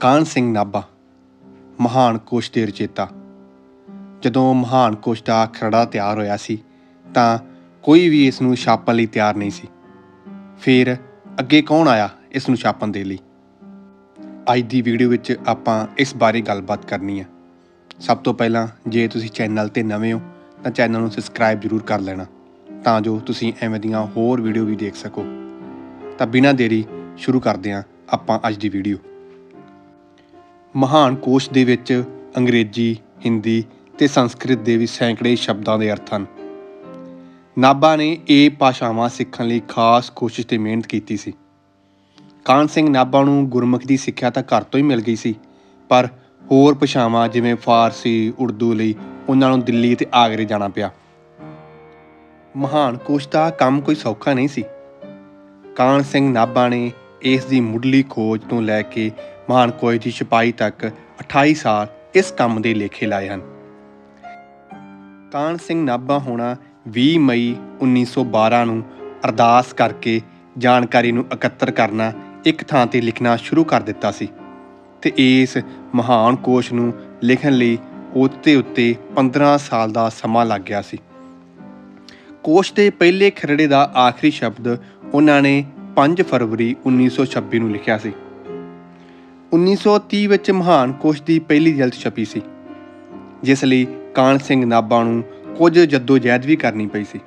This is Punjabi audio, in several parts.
ਕਾਨ ਸਿੰਘ ਨਾਭਾ, ਮਹਾਨ ਕੋਸ਼ ਦੇ ਰਚੇਤਾ ਜਦੋਂ ਮਹਾਨ ਕੋਸ਼ ਦਾ ਖਰੜਾ ਤਿਆਰ ਹੋਇਆ ਸੀ, ਤਾਂ ਕੋਈ ਵੀ ਇਸ ਨੂੰ ਛਾਪਣ ਲਈ ਤਿਆਰ ਨਹੀਂ ਸੀ। ਫਿਰ ਅੱਗੇ ਕੌਣ ਆਇਆ ਇਸ ਨੂੰ ਛਾਪਣ ਦੇ ਲਈ? ਅੱਜ ਦੀ ਵੀਡੀਓ ਵਿੱਚ ਆਪਾਂ ਇਸ ਬਾਰੇ ਗੱਲਬਾਤ ਕਰਨੀ ਹੈ ਸਭ ਤੋਂ ਪਹਿਲਾਂ ਜੇ ਤੁਸੀਂ ਚੈਨਲ ਤੇ ਨਵੇਂ ਹੋ, ਤਾਂ ਚੈਨਲ ਨੂੰ ਸਬਸਕ੍ਰਾਈਬ ਜ਼ਰੂਰ ਕਰ ਲੈਣਾ, ਤਾਂ ਜੋ ਤੁਸੀਂ ਐਵੇਂ ਦੀਆਂ ਹੋਰ ਵੀਡੀਓ ਵੀ ਦੇਖ ਸਕੋ। ਤਾਂ ਬਿਨਾਂ ਦੇਰੀ ਸ਼ੁਰੂ ਕਰਦੇ ਹਾਂ ਆਪਾਂ ਅੱਜ ਦੀ ਵੀਡੀਓ। ਮਹਾਨ ਕੋਸ਼ ਦੇ ਵਿੱਚ ਅੰਗਰੇਜ਼ੀ, ਹਿੰਦੀ ਤੇ ਸੰਸਕ੍ਰਿਤ ਦੇ ਵੀ ਸੈਂਕੜੇ ਸ਼ਬਦਾਂ ਦੇ ਅਰਥ ਹਨ। ਨਾਭਾ ਨੇ ਇਹ ਭਾਸ਼ਾਵਾਂ ਸਿੱਖਣ ਲਈ ਖਾਸ ਕੋਸ਼ਿਸ਼ ਤੇ ਮਿਹਨਤ ਕੀਤੀ ਸੀ। ਕਾਨ ਸਿੰਘ ਨਾਭਾ ਨੂੰ ਗੁਰਮੁਖੀ ਦੀ ਸਿੱਖਿਆ ਤਾਂ ਘਰ ਤੋਂ ਹੀ ਮਿਲ ਗਈ ਸੀ, ਪਰ ਹੋਰ ਭਾਸ਼ਾਵਾਂ ਜਿਵੇਂ ਫਾਰਸੀ, ਉਰਦੂ ਲਈ ਉਹਨਾਂ ਨੂੰ ਦਿੱਲੀ ਤੇ ਆਗਰੇ ਜਾਣਾ ਪਿਆ। ਮਹਾਨ ਕੋਸ਼ ਦਾ ਕੰਮ ਕੋਈ ਸੌਖਾ ਨਹੀਂ ਸੀ। ਕਾਨ ਸਿੰਘ ਨਾਭਾ ਨੇ ਇਸ ਦੀ ਮੁੱਢਲੀ ਖੋਜ ਤੋਂ ਲੈ ਕੇ ਮਹਾਨ ਕੋਸ਼ ਦੀ ਛਪਾਈ ਤੱਕ 28 ਸਾਲ ਇਸ ਕੰਮ ਦੇ ਲੇਖੇ ਲਾਏ ਹਨ। ਕਾਨ ਸਿੰਘ ਨਾਭਾ ਹੋਣਾ 20 ਮਈ 1912 ਨੂੰ ਅਰਦਾਸ ਕਰਕੇ ਜਾਣਕਾਰੀ ਨੂੰ ਇਕੱਤਰ ਕਰਨਾ ਇੱਕ ਥਾਂ ਤੇ ਲਿਖਣਾ ਸ਼ੁਰੂ ਕਰ ਦਿੱਤਾ ਸੀ ਤੇ ਇਸ ਮਹਾਨ ਕੋਸ਼ ਨੂੰ ਲਿਖਣ ਲਈ ਉੱਤੇ ਉੱਤੇ 15 ਸਾਲ ਦਾ ਸਮਾਂ ਲੱਗ ਗਿਆ ਸੀ। ਕੋਸ਼ ਦੇ ਪਹਿਲੇ ਖਰੜੇ ਦਾ ਆਖਰੀ ਸ਼ਬਦ ਉਹਨਾਂ ਨੇ 5 ਫਰਵਰੀ 1926 ਨੂੰ ਲਿਖਿਆ ਸੀ। 1930 ਵਿੱਚ ਮਹਾਨ ਕੋਸ਼ ਦੀ ਪਹਿਲੀ ਜਲਦ ਛਪੀ ਸੀ, ਜਿਸ ਲਈ ਕਾਨ ਸਿੰਘ ਨਾਭਾ ਨੂੰ ਕੁਝ ਜਹਿਦ ਵੀ ਕਰਨੀ ਪਈ ਸੀ।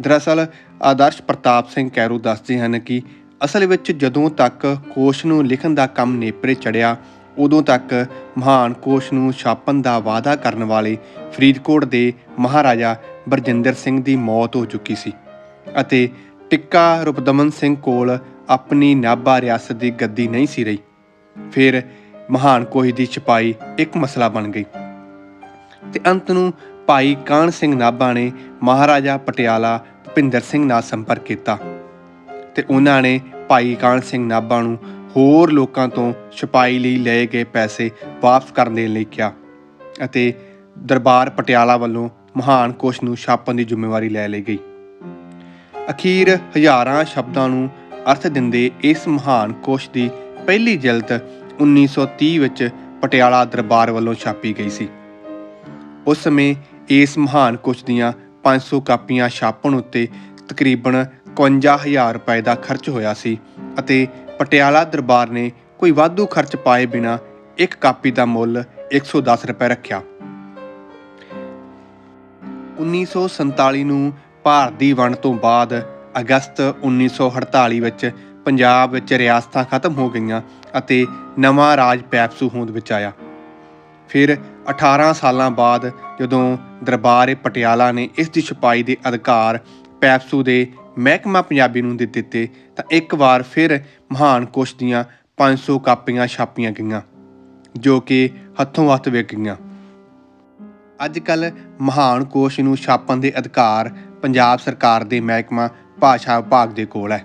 ਦਰਅਸਲ, ਆਦਰਸ਼ ਪ੍ਰਤਾਪ ਸਿੰਘ ਕੈਰੂ ਦੱਸਦੇ ਹਨ ਕਿ ਅਸਲ ਵਿੱਚ ਜਦੋਂ ਤੱਕ ਕੋਸ਼ ਨੂੰ ਲਿਖਣ ਦਾ ਕੰਮ ਨੇਪਰੇ ਚੜਿਆ, ਉਦੋਂ ਤੱਕ ਮਹਾਨ ਕੋਸ਼ ਨੂੰ ਛਾਪਣ ਦਾ ਵਾਅਦਾ ਕਰਨ ਵਾਲੇ ਫਰੀਦਕੋਟ ਦੇ ਮਹਾਰਾਜਾ ਬਰਜਿੰਦਰ ਸਿੰਘ ਦੀ ਮੌਤ ਹੋ ਚੁੱਕੀ ਸੀ ਅਤੇ ਟਿੱਕਾ ਰੁਪਦਮਨ ਸਿੰਘ ਕੋਲ ਆਪਣੀ ਨਾਭਾ ਰਿਆਸਤ ਦੀ ਗੱਦੀ ਨਹੀਂ ਸੀ ਰਹੀ। ਫਿਰ ਮਹਾਨ ਕੋਸ਼ ਦੀ ਛਪਾਈ ਇੱਕ ਮਸਲਾ ਬਣ ਗਈ। ਤੇ ਅੰਤ ਨੂੰ ਭਾਈ ਕਾਨ ਸਿੰਘ ਨਾਭਾ ਨੇ ਮਹਾਰਾਜਾ ਪਟਿਆਲਾ ਭੁਪਿੰਦਰ ਸਿੰਘ ਨਾਲ ਸੰਪਰਕ ਕੀਤਾ ਤੇ ਉਹਨਾਂ ਨੇ ਭਾਈ ਕਾਨ ਸਿੰਘ ਨਾਭਾ ਨੂੰ ਹੋਰ ਲੋਕਾਂ ਤੋਂ ਛਪਾਈ ਲਈ ਲਏ ਗਏ ਪੈਸੇ ਵਾਪਸ ਕਰਨ ਦੇ ਲਈ ਕਿਹਾ ਅਤੇ ਦਰਬਾਰ ਪਟਿਆਲਾ ਵੱਲੋਂ ਮਹਾਨ ਕੋਸ਼ ਨੂੰ ਛਾਪਣ ਦੀ ਜ਼ਿੰਮੇਵਾਰੀ ਲੈ ਲਈ ਗਈ। ਅਖੀਰ ਹਜ਼ਾਰਾਂ ਸ਼ਬਦਾਂ ਨੂੰ ਅਰਥ ਦਿੰਦੇ ਇਸ ਮਹਾਨ ਕੋਸ਼ ਦੀ ਪਹਿਲੀ ਜਲਦ 1930 ਵਿੱਚ ਪਟਿਆਲਾ ਦਰਬਾਰ ਵੱਲੋਂ ਛਾਪੀ ਗਈ ਸੀ। ਉਸ ਸਮੇਂ ਇਸ ਮਹਾਨ ਕੋਸ਼ ਦੀਆਂ 500 ਕਾਪੀਆਂ ਛਾਪਣ ਉੱਤੇ ਤਕਰੀਬਨ 51000 ਰੁਪਏ ਦਾ ਖਰਚ ਹੋਇਆ ਸੀ ਅਤੇ ਪਟਿਆਲਾ ਦਰਬਾਰ ਨੇ ਕੋਈ ਵਾਧੂ ਖਰਚ ਪਾਏ ਬਿਨਾ ਇੱਕ ਕਾਪੀ ਦਾ ਮੁੱਲ 110 ਰੁਪਏ ਰੱਖਿਆ। 1947 ਨੂੰ ਭਾਰਤ ਦੀ ਵੰਡ ਤੋਂ ਬਾਅਦ ਅਗਸਤ 1948 ਵਿੱਚ ਪੰਜਾਬ ਵਿੱਚ ਰਿਆਸਤਾਂ ਖਤਮ ਹੋ ਗਈਆਂ ਅਤੇ ਨਵਾਂ ਰਾਜ ਪੈਪਸੂ ਹੋਂਦ ਵਿੱਚ ਆਇਆ। ਫਿਰ 18 ਸਾਲਾਂ ਬਾਅਦ ਜਦੋਂ ਦਰਬਾਰ ਪਟਿਆਲਾ ਨੇ ਇਸ ਦੀ ਛਪਾਈ ਦੇ ਅਧਿਕਾਰ ਪੈਪਸੂ ਦੇ ਮਹਿਕਮਾ ਪੰਜਾਬੀ ਨੂੰ ਦੇ ਦਿੱਤੇ ਤਾਂ ਇੱਕ ਵਾਰ ਫਿਰ ਮਹਾਨ ਕੋਸ਼ ਦੀਆਂ 500 ਕਾਪੀਆਂ ਛਾਪੀਆਂ ਗਈਆਂ, ਜੋ ਕਿ ਹੱਥੋਂ ਹੱਥ ਵਿਕ ਗਈਆਂ। ਅੱਜ ਕੱਲ ਮਹਾਨ ਕੋਸ਼ ਨੂੰ ਛਾਪਣ ਦੇ ਅਧਿਕਾਰ ਪੰਜਾਬ ਸਰਕਾਰ ਦੇ ਮਹਿਕਮਾ ਭਾਸ਼ਾ ਵਿਭਾਗ ਦੇ ਕੋਲ ਹੈ।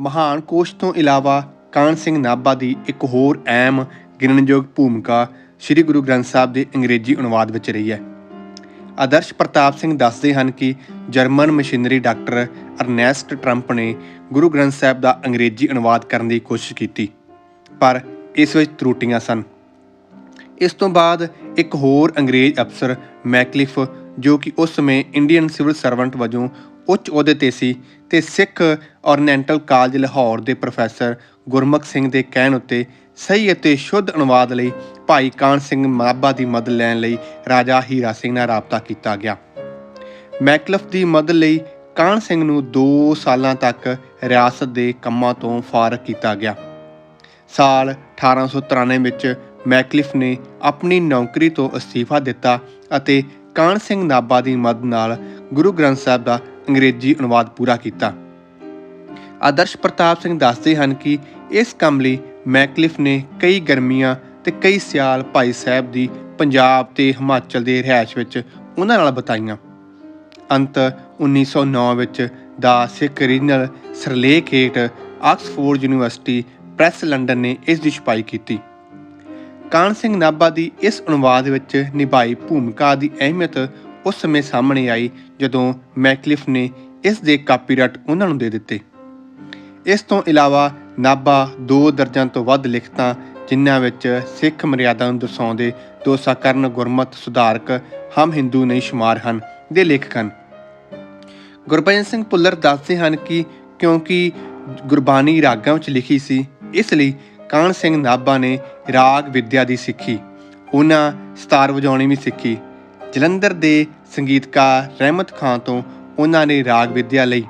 ਮਹਾਨ ਕੋਸ਼ ਤੋਂ ਇਲਾਵਾ ਕਾਨ ਸਿੰਘ ਨਾਭਾ ਦੀ ਇੱਕ ਹੋਰ ਅਹਿਮ ਗਿਣਨਯੋਗ ਭੂਮਿਕਾ ਸ੍ਰੀ ਗੁਰੂ ਗ੍ਰੰਥ ਸਾਹਿਬ ਦੇ ਅੰਗਰੇਜ਼ੀ ਅਨੁਵਾਦ ਵਿੱਚ ਰਹੀ ਹੈ। ਆਦਰਸ਼ ਪ੍ਰਤਾਪ ਸਿੰਘ ਦੱਸਦੇ ਹਨ ਕਿ German machinery doctor Ernest Trump ਨੇ ਗੁਰੂ ਗ੍ਰੰਥ ਸਾਹਿਬ ਦਾ ਅੰਗਰੇਜ਼ੀ ਅਨੁਵਾਦ ਕਰਨ ਦੀ ਕੋਸ਼ਿਸ਼ ਕੀਤੀ, ਪਰ ਇਸ ਵਿੱਚ ਤਰੁੱਟੀਆਂ ਸਨ। ਇਸ ਤੋਂ ਬਾਅਦ ਇੱਕ ਹੋਰ ਅੰਗਰੇਜ਼ ਅਫਸਰ ਮੈਕਲਿਫ ਜੋ ਕਿ ਉਸ ਸਮੇਂ ਇੰਡੀਅਨ ਸਿਵਲ ਸਰਵੈਂਟ ਵਜੋਂ ਉੱਚ ਅਹੁਦੇ ਤੇ ਸੀ ਤੇ ਸਿੱਖ ਓਰੀਐਂਟਲ ਕਾਲਜ ਲਾਹੌਰ ਦੇ ਪ੍ਰੋਫੈਸਰ ਗੁਰਮੁਖ ਸਿੰਘ ਦੇ ਕਹਿਣ ਉੱਤੇ ਸਹੀ ਅਤੇ ਸ਼ੁੱਧ ਅਨੁਵਾਦ ਲਈ ਭਾਈ ਕਾਨ ਸਿੰਘ ਮਾਬਾ ਦੀ ਮਦਦ ਲੈਣ ਲਈ ਰਾਜਾ ਹੀਰਾ ਸਿੰਘ ਨਾਲ ਰਾਬਤਾ ਕੀਤਾ ਗਿਆ। ਮੈਕਲਫ ਦੀ ਮਦਦ ਲਈ ਕਾਨ ਸਿੰਘ ਨੂੰ 2 ਸਾਲਾਂ ਤੱਕ ਰਿਆਸਤ ਦੇ ਕੰਮਾਂ ਤੋਂ ਫਾਰਗ ਕੀਤਾ ਗਿਆ। ਸਾਲ 1893 ਵਿੱਚ ਮੈਕਲਿਫ ਨੇ ਆਪਣੀ ਨੌਕਰੀ ਤੋਂ ਅਸਤੀਫਾ ਦਿੱਤਾ ਅਤੇ ਕਾਨ ਸਿੰਘ ਨਾਭਾ ਦੀ ਮਦਦ ਨਾਲ ਗੁਰੂ ਗ੍ਰੰਥ ਸਾਹਿਬ ਦਾ ਅੰਗਰੇਜ਼ੀ ਅਨੁਵਾਦ ਪੂਰਾ ਕੀਤਾ। ਆਦਰਸ਼ ਪ੍ਰਤਾਪ ਸਿੰਘ ਦੱਸਦੇ ਹਨ ਕਿ ਇਸ ਕੰਮ ਲਈ ਮੈਕਲਿਫ ਨੇ ਕਈ ਗਰਮੀਆਂ ਤੇ ਕਈ ਸਿਆਲ ਭਾਈ ਸਾਹਿਬ ਦੀ ਪੰਜਾਬ ਤੇ ਹਿਮਾਚਲ ਦੇ ਰਿਹਾਇਸ਼ ਵਿੱਚ ਉਹਨਾਂ ਨਾਲ ਬਤਾਈਆਂ। ਅੰਤ 1909 ਵਿੱਚ ਦਾ ਸਿੱਖ ਰੀਜਨਲ ਸਰਲੇਖ ਹੇਠ ਆਕਸਫੋਰਡ ਯੂਨੀਵਰਸਿਟੀ ਪ੍ਰੈਸ ਲੰਡਨ ਨੇ ਇਸ ਦੀ ਛਪਾਈ ਕੀਤੀ। ਕਾਨ ਸਿੰਘ ਨਾਭਾ ਦੀ ਇਸ ਅਨੁਵਾਦ ਵਿੱਚ ਨਿਭਾਈ ਭੂਮਿਕਾ ਦੀ ਅਹਿਮੀਅਤ ਉਸ ਸਮੇਂ ਸਾਹਮਣੇ ਆਈ ਜਦੋਂ ਮੈਕਲਿਫ ਨੇ ਇਸ ਦੇ ਕਾਪੀਰਾਈਟ ਉਹਨਾਂ ਨੂੰ ਦੇ ਦਿੱਤੇ। ਇਸ ਤੋਂ ਇਲਾਵਾ ਨਾਭਾ ਦੋ ਦਰਜਨ ਤੋਂ ਵੱਧ ਲਿਖਤਾਂ, ਜਿਨ੍ਹਾਂ ਵਿੱਚ ਸਿੱਖ ਮਰਿਆਦਾ ਨੂੰ ਦਰਸਾਉਂਦੇ ਦੋ ਸਾਕਰਨ ਗੁਰਮਤ ਸੁਧਾਰਕ ਹਮ ਹਿੰਦੂ ਨਹੀਂ ਸ਼ੁਮਾਰ ਹਨ ਦੇ ਲੇਖਕ ਹਨ। ਗੁਰਬਚਨ ਸਿੰਘ ਭੁੱਲਰ ਦੱਸਦੇ ਹਨ ਕਿ ਕਿਉਂਕਿ ਗੁਰਬਾਣੀ ਰਾਗਾਂ ਵਿੱਚ ਲਿਖੀ ਸੀ, ਇਸ ਲਈ ਕਾਹਨ ਸਿੰਘ ਨਾਭਾ ਨੇ ਰਾਗ ਵਿਦਿਆ ਦੀ ਸਿੱਖੀ, ਉਹਨਾਂ ਸਤਾਰ ਵਜਾਉਣੀ ਵੀ ਸਿੱਖੀ ਜਲੰਧਰ ਦੇ ਸੰਗੀਤਕਾਰ ਰਹਿਮਤ ਖਾਨ ਤੋਂ ਉਹਨਾਂ ਨੇ ਰਾਗ ਵਿੱਦਿਆ ਲਈ।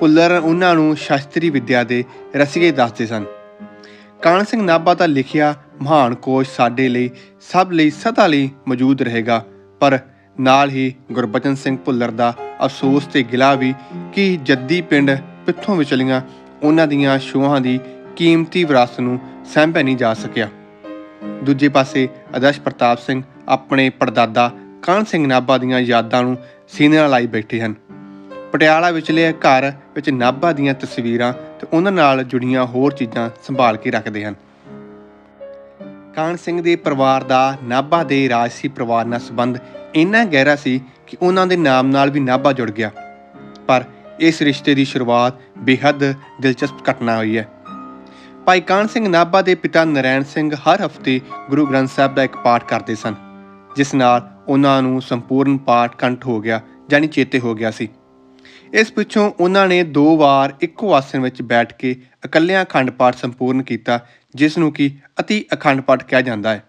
ਭੁੱਲਰ ਉਹਨਾਂ ਨੂੰ ਸ਼ਾਸਤਰੀ ਵਿੱਦਿਆ ਦੇ ਰਸੀਏ ਦੱਸਦੇ ਸਨ। ਕਾਹਨ ਸਿੰਘ ਨਾਭਾ ਦਾ ਲਿਖਿਆ ਮਹਾਨ ਕੋਸ਼ ਸਾਡੇ ਲਈ ਸਭ ਲਈ ਸਦਾ ਲਈ ਮੌਜੂਦ ਰਹੇਗਾ। ਪਰ ਨਾਲ ਹੀ ਗੁਰਬਚਨ ਸਿੰਘ ਭੁੱਲਰ ਦਾ ਅਫਸੋਸ ਤੇ ਗਿਲਾ ਵੀ ਕਿ ਜੱਦੀ ਪਿੰਡ ਪਿੱਥੋਂ ਵਿਚਲੀਆਂ ਉਹਨਾਂ ਦੀਆਂ ਸ਼ੋਹਾਂ ਦੀ ਕੀਮਤੀ ਵਿਰਾਸਤ ਨੂੰ ਸਾਂਭਿਆ ਨਹੀਂ ਜਾ ਸਕਿਆ। ਦੂਜੇ ਪਾਸੇ ਆਦਰਸ਼ ਪ੍ਰਤਾਪ ਸਿੰਘ ਆਪਣੇ ਪੜਦਾਦਾ ਕਾਹਨ ਸਿੰਘ ਨਾਭਾ ਦੀਆਂ ਯਾਦਾਂ ਨੂੰ ਸੀਨੇ ਨਾਲ ਲਾਈ ਬੈਠੇ ਹਨ। ਪਟਿਆਲਾ ਵਿਚਲੇ ਘਰ ਵਿੱਚ ਨਾਭਾ ਦੀਆਂ ਤਸਵੀਰਾਂ ਤੇ ਉਹਨਾਂ ਨਾਲ ਜੁੜੀਆਂ ਹੋਰ ਚੀਜ਼ਾਂ ਸੰਭਾਲ ਕੇ ਰੱਖਦੇ ਹਨ। ਕਾਹਨ ਸਿੰਘ ਦੇ ਪਰਿਵਾਰ ਦਾ ਨਾਭਾ ਦੇ ਰਾਜਸੀ ਪਰਿਵਾਰ ਨਾਲ ਸੰਬੰਧ ਇੰਨਾ ਗਹਿਰਾ ਸੀ ਕਿ ਉਹਨਾਂ ਦੇ ਨਾਮ ਨਾਲ ਵੀ ਨਾਭਾ ਜੁੜ ਗਿਆ। ਪਰ ਇਸ ਰਿਸ਼ਤੇ ਦੀ ਸ਼ੁਰੂਆਤ ਬੇਹੱਦ ਦਿਲਚਸਪ ਘਟਨਾ ਹੋਈ ਹੈ। ਭਾਈ ਕਾਹਨ ਸਿੰਘ ਨਾਭਾ ਦੇ ਪਿਤਾ ਨਰੈਣ ਸਿੰਘ ਹਰ ਹਫ਼ਤੇ ਗੁਰੂ ਗ੍ਰੰਥ ਸਾਹਿਬ ਦਾ ਇੱਕ ਪਾਠ ਕਰਦੇ ਸਨ। ਜਿਸ ਨਾਲ ਉਹਨਾਂ ਨੂੰ ਸੰਪੂਰਨ ਪਾਠ ਕੰਠ ਹੋ ਗਿਆ ਜਾਨੀ ਚੇਤੇ ਹੋ ਗਿਆ ਸੀ। ਇਸ ਪਿੱਛੋਂ ਉਹਨਾਂ ਨੇ ਦੋ ਵਾਰ ਇੱਕੋ ਆਸਣ ਵਿੱਚ ਬੈਠ ਕੇ ਇਕੱਲਿਆਂ ਅਖੰਡ ਪਾਠ ਸੰਪੂਰਨ ਕੀਤਾ, ਜਿਸ ਨੂੰ ਕਿ ਅਤੀ ਅਖੰਡ ਪਾਠ ਕਿਹਾ ਜਾਂਦਾ ਹੈ।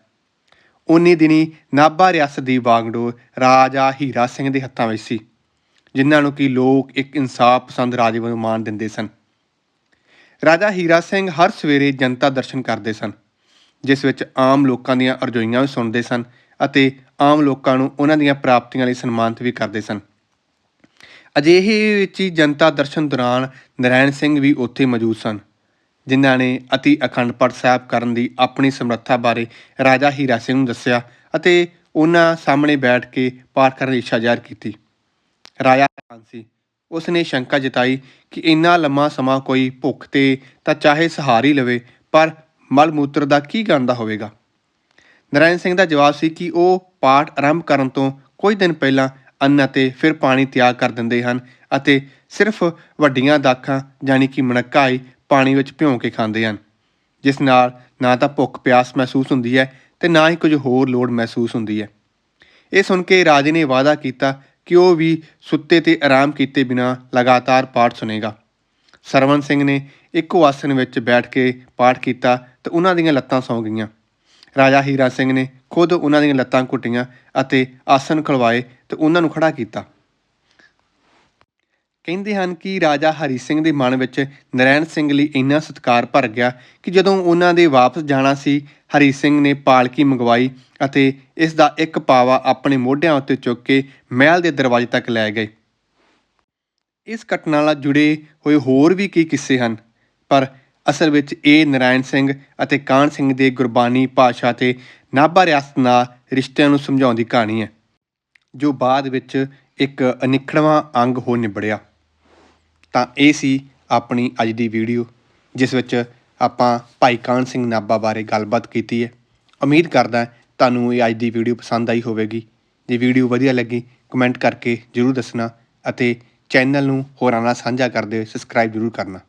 ਉਨੀ ਦਿਨੀ ਨਾਭਾ ਰਿਆਸਤ ਦੀ ਵਾਂਗਡੋਰ ਰਾਜਾ ਹੀਰਾ ਸਿੰਘ ਦੇ ਹੱਥਾਂ ਵਿੱਚ ਸੀ, ਜਿਨ੍ਹਾਂ ਨੂੰ ਕਿ ਲੋਕ ਇੱਕ ਇਨਸਾਫ ਪਸੰਦ ਰਾਜੇ ਵੱਲੋਂ ਮਾਣ ਦਿੰਦੇ ਸਨ। ਰਾਜਾ ਹੀਰਾ ਸਿੰਘ ਹਰ ਸਵੇਰੇ ਜਨਤਾ ਦਰਸ਼ਨ ਕਰਦੇ ਸਨ, ਜਿਸ ਵਿੱਚ ਆਮ ਲੋਕਾਂ ਦੀਆਂ ਅਰਜ਼ੋਈਆਂ ਵੀ ਸੁਣਦੇ ਸਨ ਅਤੇ ਆਮ ਲੋਕਾਂ ਨੂੰ ਉਹਨਾਂ ਦੀਆਂ ਪ੍ਰਾਪਤੀਆਂ ਲਈ ਸਨਮਾਨਿਤ ਵੀ ਕਰਦੇ ਸਨ। ਅਜਿਹੇ ਵਿੱਚ ਹੀ ਜਨਤਾ ਦਰਸ਼ਨ ਦੌਰਾਨ ਨਰਾਇਣ ਸਿੰਘ ਵੀ ਉੱਥੇ ਮੌਜੂਦ ਸਨ, ਜਿਨ੍ਹਾਂ ਨੇ ਅਤੀ ਅਖੰਡ ਪਾਠ ਸਾਹਿਬ ਕਰਨ ਦੀ ਆਪਣੀ ਸਮਰੱਥਾ ਬਾਰੇ ਰਾਜਾ ਹੀਰਾ ਸਿੰਘ ਨੂੰ ਦੱਸਿਆ ਅਤੇ ਉਹਨਾਂ ਸਾਹਮਣੇ ਬੈਠ ਕੇ ਪਾਠ ਕਰਨ ਦੀ ਇੱਛਾ ਜ਼ਾਹਿਰ ਕੀਤੀ। ਰਾਜਾ ਹੈਰਾਨ ਸੀ। ਉਸ ਨੇ ਸ਼ੰਕਾ ਜਤਾਈ ਕਿ ਇੰਨਾ ਲੰਮਾ ਸਮਾਂ ਕੋਈ ਭੁੱਖ ਤੇ ਤਾਂ ਚਾਹੇ ਸਹਾਰੀ ਲਵੇ, ਪਰ ਮਲ ਮੂਤਰ ਦਾ ਕੀ ਗੰਦਾ ਹੋਵੇਗਾ? ਨਰਾਇਣ ਸਿੰਘ ਦਾ ਜਵਾਬ ਸੀ ਕਿ ਉਹ ਪਾਠ ਆਰੰਭ ਕਰਨ ਤੋਂ ਕੁਝ ਦਿਨ ਪਹਿਲਾਂ ਅੰਨ ਅਤੇ ਫਿਰ ਪਾਣੀ ਤਿਆਗ ਕਰ ਦਿੰਦੇ ਹਨ ਅਤੇ ਸਿਰਫ ਵੱਡੀਆਂ ਦਾਖਾਂ ਯਾਨੀ ਕਿ ਮਣਕਾਈ ਪਾਣੀ ਵਿੱਚ ਭਿਉਂ ਕੇ ਖਾਂਦੇ ਹਨ। ਜਿਸ ਨਾਲ ਨਾ ਤਾਂ ਭੁੱਖ ਪਿਆਸ ਮਹਿਸੂਸ ਹੁੰਦੀ ਹੈ ਤੇ ਨਾ ਹੀ ਕੁਝ ਹੋਰ ਲੋੜ ਮਹਿਸੂਸ ਹੁੰਦੀ ਹੈ। ਇਹ ਸੁਣ ਕੇ ਰਾਜੇ ਨੇ ਵਾਅਦਾ ਕੀਤਾ ਕਿ ਉਹ ਵੀ ਸੁੱਤੇ ਤੇ ਆਰਾਮ ਕੀਤੇ ਬਿਨਾ ਲਗਾਤਾਰ ਪਾਠ ਸੁਨੇਗਾ ਸਰਵਨ ਸਿੰਘ ਨੇ ਇੱਕੋ ਆਸਣ ਵਿੱਚ ਬੈਠ ਕੇ ਪਾਠ ਕੀਤਾ ਤੇ ਉਹਨਾਂ ਦੀਆਂ ਲੱਤਾਂ ਸੌਂ ਗਈਆਂ। ਰਾਜਾ ਹੀਰਾ ਸਿੰਘ ਨੇ ਖੁਦ ਉਹਨਾਂ ਦੀਆਂ ਲੱਤਾਂ ਘੁੱਟੀਆਂ ਅਤੇ ਆਸਨ ਖਲਵਾਏ ਤੇ ਉਹਨਾਂ ਨੂੰ ਖੜਾ ਕੀਤਾ। ਕਹਿੰਦੇ ਹਨ ਕਿ ਰਾਜਾ ਹਰੀ ਸਿੰਘ ਦੇ ਮਨ ਵਿੱਚ ਨਰੈਣ ਸਿੰਘ ਲਈ ਇੰਨਾ ਸਤਿਕਾਰ ਭਰ ਗਿਆ ਕਿ ਜਦੋਂ ਉਹਨਾਂ ਦੇ ਵਾਪਸ ਜਾਣਾ ਸੀ, ਹਰੀ ਸਿੰਘ ਨੇ ਪਾਲਕੀ ਮੰਗਵਾਈ ਅਤੇ ਇਸ ਦਾ ਇੱਕ ਪਾਵਾ ਆਪਣੇ ਮੋਢਿਆਂ ਉੱਤੇ ਚੁੱਕ ਕੇ ਮਹਿਲ ਦੇ ਦਰਵਾਜ਼ੇ ਤੱਕ ਲੈ ਗਏ। ਇਸ ਘਟਨਾ ਨਾਲ ਜੁੜੇ ਹੋਏ ਹੋਰ ਵੀ ਕਈ ਕਿੱਸੇ ਹਨ, ਪਰ ਅਸਲ ਵਿੱਚ ਇਹ ਨਰਾਇਣ ਸਿੰਘ ਅਤੇ ਕਾਹਨ ਸਿੰਘ ਦੇ ਗੁਰਬਾਣੀ ਭਾਸ਼ਾ ਤੇ ਨਾਭਾ ਰਿਆਸਤ ਨਾਲ ਰਿਸ਼ਤਿਆਂ ਨੂੰ ਸਮਝਾਉਣ ਦੀ ਕਹਾਣੀ ਹੈ, ਜੋ ਬਾਅਦ ਵਿੱਚ ਇੱਕ ਅਨਿੱਖੜਵਾਂ ਅੰਗ ਹੋ ਨਿਬੜਿਆ। ਤਾਂ ਇਹ ਸੀ ਆਪਣੀ ਅੱਜ ਦੀ ਵੀਡੀਓ, ਜਿਸ ਵਿੱਚ ਆਪਾਂ ਭਾਈ ਕਾਹਨ ਸਿੰਘ ਨਾਭਾ ਬਾਰੇ ਗੱਲਬਾਤ ਕੀਤੀ ਹੈ। ਉਮੀਦ ਕਰਦਾ ਤੁਹਾਨੂੰ ਇਹ ਅੱਜ ਦੀ ਵੀਡੀਓ ਪਸੰਦ ਆਈ ਹੋਵੇਗੀ। ਜੇ ਵੀਡੀਓ ਵਧੀਆ ਲੱਗੀ, ਕਮੈਂਟ ਕਰਕੇ ਜਰੂਰ ਦੱਸਣਾ ਅਤੇ ਚੈਨਲ ਨੂੰ ਹੋਰਾਂ ਨਾਲ ਸਾਂਝਾ ਕਰਦੇ ਹੋਏ ਸਬਸਕ੍ਰਾਈਬ ਜਰੂਰ ਕਰਨਾ।